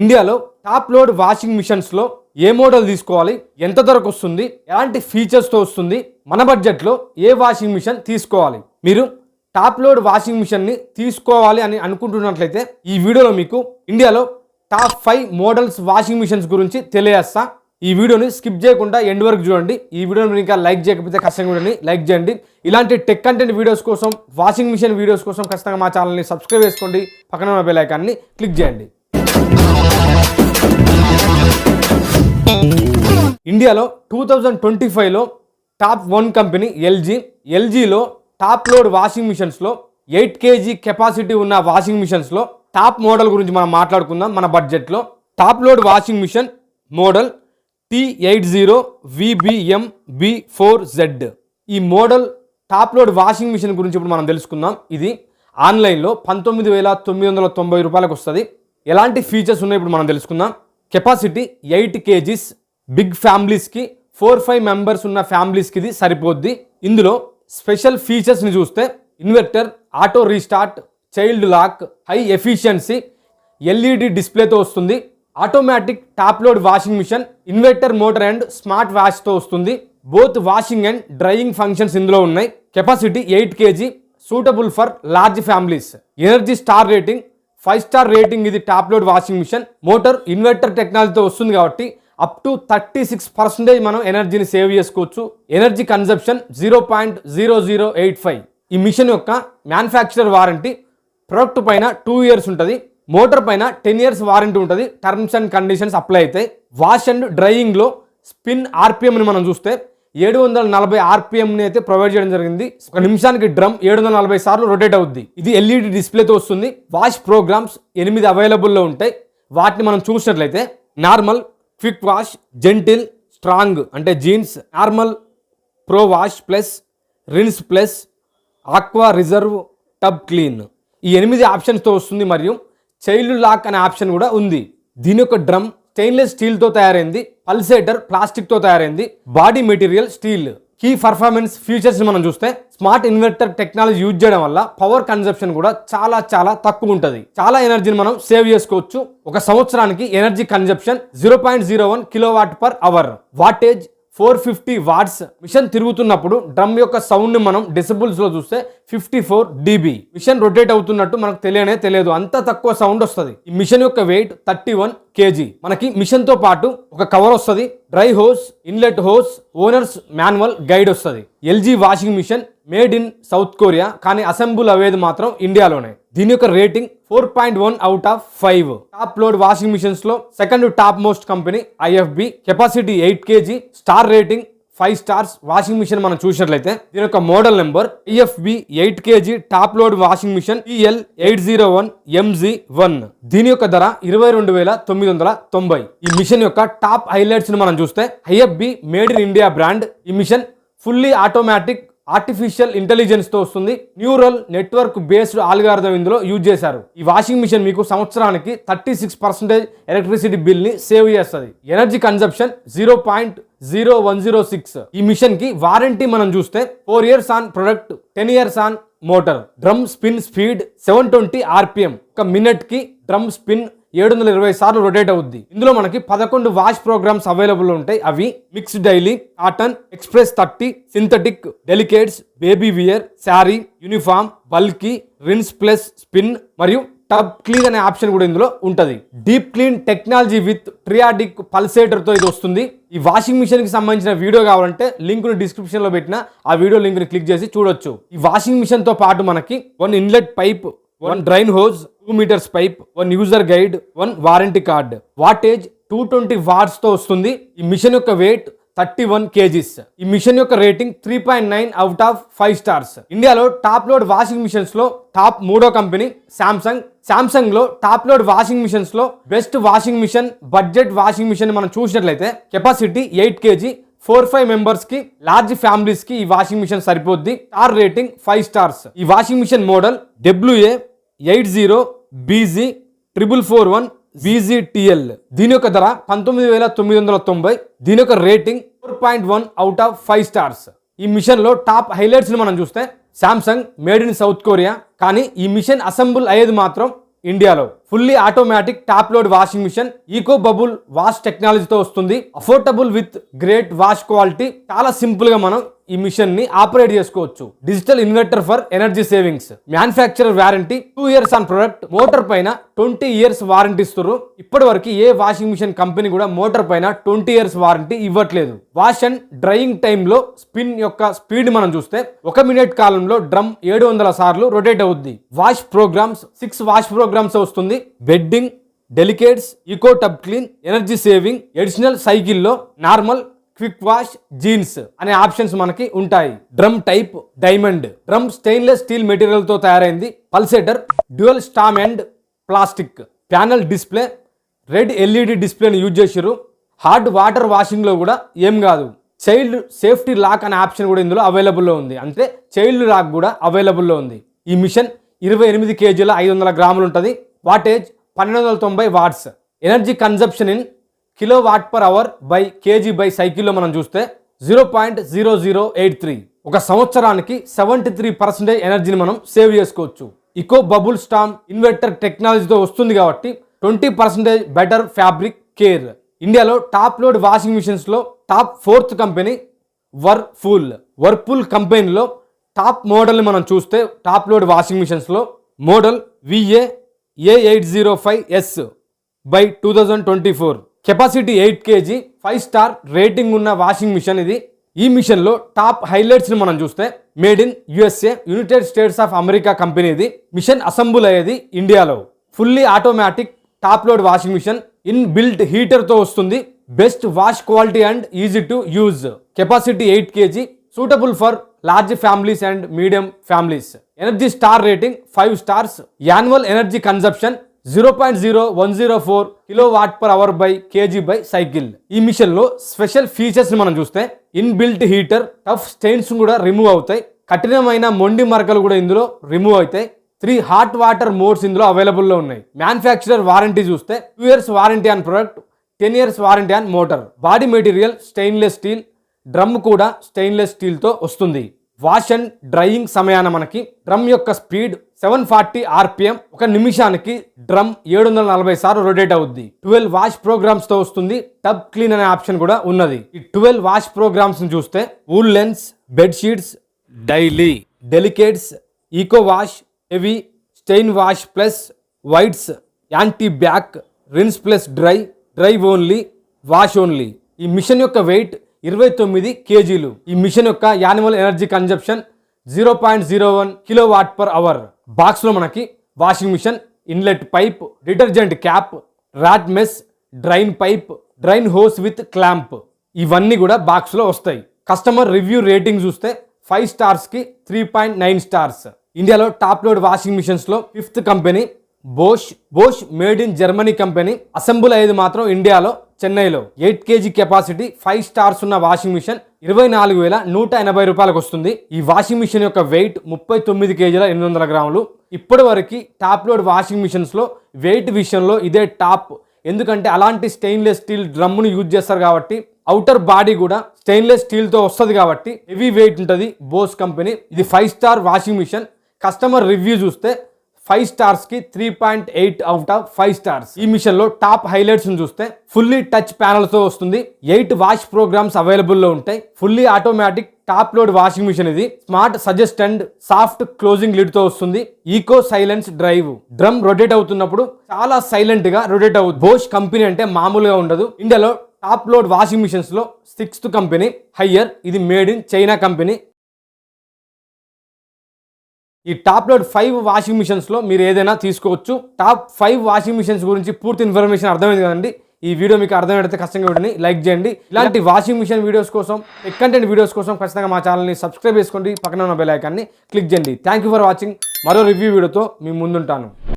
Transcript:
ఇండియాలో top load washing మిషన్స్లో ఏ మోడల్ తీసుకోవాలి? ఎంత ధరకు వస్తుంది? ఎలాంటి ఫీచర్స్తో వస్తుంది? మన బడ్జెట్లో ఏ వాషింగ్ మిషన్ తీసుకోవాలి? మీరు టాప్ లోడ్ వాషింగ్ మిషన్ని తీసుకోవాలి అని అనుకుంటున్నట్లయితే ఈ వీడియోలో మీకు ఇండియాలో top five models washing machines గురించి తెలియజేస్తా. ఈ వీడియోని స్కిప్ చేయకుండా ఎండ్ వరకు చూడండి. ఈ వీడియోని మీరు ఇంకా లైక్ చేయకపోతే ఖచ్చితంగా చూడండి లైక్ చేయండి. ఇలాంటి టెక్ కంటెంట్ వీడియోస్ కోసం వాషింగ్ మిషన్ వీడియోస్ కోసం ఖచ్చితంగా మా ఛానల్ని సబ్స్క్రైబ్ చేసుకోండి. పక్కన ఉన్న బెల్ ఐకాన్ని క్లిక్ చేయండి. ఇండియాలో టూ థౌజండ్ ట్వంటీ ఫైవ్లో టాప్ వన్ కంపెనీ ఎల్జీ. ఎల్జీలో టాప్ లోడ్ వాషింగ్ మిషన్స్లో ఎయిట్ కేజీ కెపాసిటీ ఉన్న వాషింగ్ మిషన్స్లో టాప్ మోడల్ గురించి మనం మాట్లాడుకుందాం మన బడ్జెట్లో. Top load washing machine model T eight zero VBM B four Z ఈ model top load washing machine గురించి ఇప్పుడు మనం తెలుసుకుందాం. ఇది ఆన్లైన్లో పంతొమ్మిది వేల తొమ్మిది వందల తొంభై రూపాయలకు వస్తుంది. ఎలాంటి ఫీచర్స్ ఉన్నాయి ఇప్పుడు మనం తెలుసుకుందాం. కెపాసిటీ ఎయిట్ కేజీస్ బిగ్ ఫ్యామిలీస్కి ఫోర్ ఫైవ్ మెంబర్స్ ఉన్న ఫ్యామిలీస్కి ఇది సరిపోద్ది. ఇందులో స్పెషల్ ఫీచర్స్ని చూస్తే inverter auto restart child lock high efficiency LED డిస్ప్లేతో వస్తుంది. Automatic top load washing machine inverter motor and smart వాష్తో వస్తుంది. Both washing and drying functions ఇందులో ఉన్నాయి. Capacity eight kg suitable for large families. Energy star rating five star rating ఇది top load washing machine. Motor inverter టెక్నాలజీతో వస్తుంది కాబట్టి up to thirty six percentage మనం ఎనర్జీని save చేసుకోవచ్చు. Energy consumption zero point zero zero eight five ఈ machine యొక్క manufacturer warranty product పైన టూ ఇయర్స్ ఉంటుంది. మోటార్ పైన టెన్ ఇయర్స్ వారంటీ ఉంటుంది. టర్మ్స్ అండ్ కండిషన్స్ అప్లై అవుతాయి వాష్ అండ్ డ్రైయింగ్లో స్పిన్ ఆర్పిఎంని మనం చూస్తే ఏడు వందల నలభై ఆర్పిఎంని అయితే ప్రొవైడ్ చేయడం జరిగింది. ఒక నిమిషానికి డ్రమ్ ఏడు వందల నలభై సార్లు రొటేట్ అవుద్ది. ఇది ఎల్ఈడి డిస్ప్లేతో వస్తుంది. వాష్ ప్రోగ్రామ్స్ ఎనిమిది అవైలబుల్లో ఉంటాయి. వాటిని మనం చూసినట్లయితే normal quick wash gentle strong అంటే jeans normal pro wash plus rinse plus aqua reserve tub clean. ఈ ఎనిమిది ఆప్షన్స్తో వస్తుంది మరియు చైల్డ్ లాక్ అనే ఆప్షన్ కూడా ఉంది. దీని యొక్క డ్రమ్ స్టెయిన్లెస్ స్టీల్తో తయారైంది పల్సేటర్ ప్లాస్టిక్తో తయారైంది body material steel. Key performance features మనం చూస్తే స్మార్ట్ ఇన్వర్టర్ టెక్నాలజీ యూజ్ చేయడం వల్ల పవర్ కన్జప్షన్ కూడా చాలా చాలా తక్కువ ఉంటుంది. చాలా ఎనర్జీని మనం సేవ్ చేసుకోవచ్చు. ఒక సంవత్సరానికి energy consumption zero point zero one kilo watt per hour wattage four fifty watts machine తిరుగుతున్నప్పుడు డ్రమ్ యొక్క సౌండ్ మనం డెసిబుల్స్లో చూస్తే fifty four dB. Machine rotate అవుతున్నట్టు మనకు తెలియనే తెలియదు. అంత తక్కువ సౌండ్ వస్తుంది. ఈ మిషన్ యొక్క వెయిట్ థర్టీ వన్ కేజీ. మనకి మిషన్తో పాటు ఒక కవర్ వస్తుంది. Dry hose inlet hose owners manual guide వస్తుంది. LG washing machine made in South Korea కానీ అసెంబుల్ అవేది మాత్రం ఇండియాలోనే. దీని యొక్క rating four point one out of five. Top load washing మిషన్స్లో second top most company IFB. Capacity eight kg star rating five stars washing machine మనం చూసినట్లయితే దీని యొక్క model number IFB eight kg top load washing machine EL eight zero one MG one. దీని యొక్క ధర ఇరవై రెండు వేల తొమ్మిది వందల తొంభై. ఈ మిషన్ యొక్క టాప్ హైలైట్స్ని మనం చూస్తే IFB made in India brand. ఈ మిషన్ ఫుల్లీ ఆటోమేటిక్ ఆర్టిఫిషియల్ ఇంటెలిజెన్స్తో వస్తుంది. న్యూరల్ నెట్వర్క్ బేస్డ్ ఆల్గారిథం ఇందులో యూజ్ చేశారు. ఈ వాషింగ్ మిషన్ మీకు సంవత్సరానికి థర్టీ సిక్స్ పర్సెంటేజ్ ఎలక్ట్రిసిటీ బిల్ని సేవ్ చేస్తుంది. Energy consumption zero point zero one zero six ఈ మిషన్కి వారంటీ మనం చూస్తే four years on product ten years on motor drum spin speed seven twenty RPM ఒక మినిట్కి డ్రమ్ స్పిన్ ఏడు వందల ఇరవై సార్లు రొటేట్ అవుద్ది. ఇందులో మనకి పదకొండు వాష్ ప్రోగ్రామ్స్ అవైలబుల్ ఉంటాయి. అవి mix daily cotton express thirty synthetic delicates baby wear sari uniform bulky rinse plus spin మరియు టబ్ క్లీన్ అనే ఆప్షన్ కూడా ఇందులో ఉంటుంది. Deep clean technology with triadic పల్సేటర్తో ఇది వస్తుంది. ఈ వాషింగ్ మిషన్కి సంబంధించిన వీడియో కావాలంటే లింక్ని డిస్క్రిప్షన్లో పెట్టిన ఆ వీడియో లింక్ని క్లిక్ చేసి చూడొచ్చు. ఈ వాషింగ్ మిషన్తో పాటు మనకి one inlet pipe one drain hose two metres pipe one user guide one warranty card wattage two twenty వాట్స్తో వస్తుంది. ఈ మిషన్ యొక్క వెయిట్ థర్టీ వన్ కేజీస్ ఈ మిషన్ యొక్క rating three point nine out of five stars ఇండియాలో top load washing మిషన్స్లో top మూడో company Samsung శాంసంగ్లో top load washing మిషన్స్లో best washing machine budget washing machine మనం చూసినట్లయితే capacity eight kg four five మెంబర్స్కి large ఫ్యామిలీస్కి ఈ వాషింగ్ మిషన్ సరిపోద్ది. స్టార్ రేటింగ్ ఫైవ్ స్టార్స్ ఈ washing machine model WA eight zero BG triple four one BGTL దీని యొక్క ధర పంతొమ్మిది వేల తొమ్మిది వందల తొంభై. దీని యొక్క rating four point one out of five stars ఈ మిషన్లో టాప్ హైలైట్స్ని మనం చూస్తే Samsung made in South Korea కానీ ఈ మిషన్ అసెంబుల్ అయ్యేది మాత్రం ఇండియాలో fully automatic top load washing machine eco bubble wash టెక్నాలజీతో వస్తుంది. Affordable with great wash quality చాలా సింపుల్గా మనం ఈ మిషన్ని ఆపరేట్ చేసుకోవచ్చు. Digital inverter for energy savings. Manufacturer warranty two years on product. Motor పైన ట్వంటీ ఇయర్స్ వారంటీ ఇస్తారు ఇప్పటి వరకు ఏ వాషింగ్ మిషన్ కంపెనీ కూడా మోటార్ పైన ట్వంటీ ఇయర్స్ వారంటీ ఇవ్వట్లేదు. వాష్ అండ్ డ్రైయింగ్ టైంలో స్పిన్ యొక్క స్పీడ్ మనం చూస్తే ఒక మినిట్ కాలంలో డ్రమ్ ఏడు వందల సార్లు రొటేట్ అవుద్ది. Wash programs six wash programs వస్తుంది. Bedding delicates eco tub clean energy saving additional సైకిల్లో నార్మల్ క్విక్ వాష్ జీన్స్ అనే ఆప్షన్స్ మనకి ఉంటాయి. Drum type diamond. Drum stainless steel మెటీరియల్తో తయారైంది. Pulsator dual storm and plastic. Panel display red LED డిస్ప్లేని use చేసారు hard water వాషింగ్లో కూడా ఏం కాదు. చైల్డ్ సేఫ్టీ లాక్ అనే ఆప్షన్ కూడా ఇందులో అవైలబుల్లో ఉంది. అంటే చైల్డ్ లాక్ కూడా అవైలబుల్లో ఉంది. ఈ మిషన్ ఇరవై ఎనిమిది కేజీల ఐదు వందల గ్రాములు ఉంటుంది. వాటేజ్ పన్నెండు వందల తొంభై watts. Energy consumption in kilo watt per hour by kg by సైకిల్లో మనం చూస్తే zero point zero zero eight three. ఒక సంవత్సరానికి సెవెంటీ త్రీ పర్సెంటేజ్ ఎనర్జీని మనం సేవ్ చేసుకోవచ్చు. ఇకో బబుల్ స్టామ్ ఇన్వర్టర్ టెక్నాలజీతో వస్తుంది కాబట్టి twenty percentage better fabric care. ఇండియాలో top load washing మిషన్స్లో top fourth company Whirlpool. Whirlpool కంపెనీలో టాప్ మోడల్ని మనం చూస్తే top load washing మిషన్స్లో model VA A eight zero five S by two thousand twenty four. Capacity eight kg five star rating ఉన్న washing machine ఇది. ఈ మిషన్లో top హైలైట్స్ని మనం చూస్తే made in USA United States of America company ఇది. Machine assemble అయ్యేది ఇండియాలో. Fully automatic top load washing machine in built హీటర్తో వస్తుంది. Best wash quality and easy to use. Capacity eight kg suitable for large families and medium families. Energy star rating five stars. Annual energy consumption zero point zero one zero four kilo watt per hour by kg by cycle ఈ మిషన్లో special features మనం చూస్తే inbuilt heater tough stains కూడా remove అవుతాయి. కఠినమైన మొండి మరకలు కూడా ఇందులో రిమూవ్ అవుతాయి. త్రీ హాట్ వాటర్ మోడ్స్ ఇందులో అవైలబుల్లో ఉన్నాయి. మ్యానుఫ్యాక్చరర్ వారంటీ చూస్తే two years warranty on product ten years warranty on motor body material stainless steel drum కూడా స్టెయిన్లెస్ స్టీల్తో వస్తుంది. వాష్ అండ్ డ్రైయింగ్ సమయాన మనకి డ్రమ్ యొక్క స్పీడ్ సెవెన్ ఫార్టీ ఆర్పిఎం ఒక నిమిషానికి డ్రమ్ ఏడు వందల నలభై సార్లు రొటేట్ అవుద్ది. ట్వెల్వ్ వాష్ ప్రోగ్రామ్స్తో వస్తుంది. టబ్ క్లీన్ అనే ఆప్షన్ కూడా ఉన్నది. ఈ ట్వెల్వ్ వాష్ ప్రోగ్రామ్స్ని చూస్తే woollens bedsheets daily. Delicates eco wash heavy stain wash plus whites anti back rinse plus dry dry only wash only. ఈ మిషన్ యొక్క వెయిట్ ఇరవై తొమ్మిది కేజీలు. ఈ మిషన్ యొక్క annual energy consumption zero point zero one kilo watt per hour. బాక్స్లో మనకి washing machine inlet pipe detergent cap rat mesh drain pipe drain hose with clamp. ఇవన్నీ కూడా బాక్స్లో వస్తాయి. కస్టమర్ రివ్యూ రేటింగ్ చూస్తే ఫైవ్ స్టార్స్కి త్రీ పాయింట్ నైన్ స్టార్స్. ఇండియాలో top load washing మిషన్స్లో fifth company Bosch Bosch made in Germany company assemble అయ్యేది మాత్రం ఇండియాలో చెన్నైలో eight KG capacity five stars ఉన్న వాషింగ్ మిషన్ ఇరవై నాలుగు వేల నూట ఎనభై రూపాయలకు వస్తుంది ఈ వాషింగ్ మిషన్ యొక్క వెయిట్ ముప్పై తొమ్మిది కేజీల ఎనిమిది వందల గ్రాములు. ఇప్పటి వరకు టాప్ లోడ్ వాషింగ్ మిషన్స్లో వెయిట్ విషయంలో ఇదే టాప్ ఎందుకంటే అలాంటి స్టెయిన్లెస్ స్టీల్ డ్రమ్మును యూజ్ చేస్తారు కాబట్టి అవుటర్ బాడీ కూడా స్టెయిన్లెస్ స్టీల్తో వస్తుంది కాబట్టి హెవీ వెయిట్ ఉంటుంది బోస్ కంపెనీ. ఇది five star washing machine. Customer review చూస్తే five స్టార్స్కి three point eight out of five stars ఈ మిషన్లో టాప్ హైలైట్స్ చూస్తే ఫుల్లీ టచ్ ప్యానల్తో వస్తుంది. ఎయిట్ వాష్ ప్రోగ్రామ్స్ అవైలబుల్లో ఉంటాయి. Fully automatic top load washing machine ఇది. Smart suggest and soft closing లిడ్తో వస్తుంది. Eco silence drive drum rotate అవుతున్నప్పుడు చాలా సైలెంట్గా రొటేట్ అవుతుంది. బోష్ కంపెనీ అంటే మామూలుగా ఉండదు. ఇండియాలో టాప్ లోడ్ వాషింగ్ మిషన్స్లో సిక్స్త్ కంపెనీ హయ్యర్ ఇది మేడ్ ఇన్ చైనా కంపెనీ ఈ టాప్ లోడ్ ఫైవ్ వాషింగ్ మిషన్స్లో మీరు ఏదైనా తీసుకోవచ్చు. టాప్ ఫైవ్ వాషింగ్ మిషన్స్ గురించి పూర్తి ఇన్ఫర్మేషన్ అర్థమైంది కదండి. ఈ వీడియో మీకు అర్థమైతే ఖచ్చితంగా వీడియోని లైక్ చేయండి. ఇలాంటి వాషింగ్ మిషన్ వీడియోస్ కోసం టెక్ కంటెంట్ వీడియోస్ కోసం ఖచ్చితంగా మా ఛానల్ని సబ్స్క్రైబ్ చేసుకోండి. పక్కన ఉన్న బెల్ ఐకాన్ని క్లిక్ చేయండి. థ్యాంక్ యూ ఫర్ వాచింగ్ మరో రివ్యూ వీడియోతో మీ ముందుంటాను.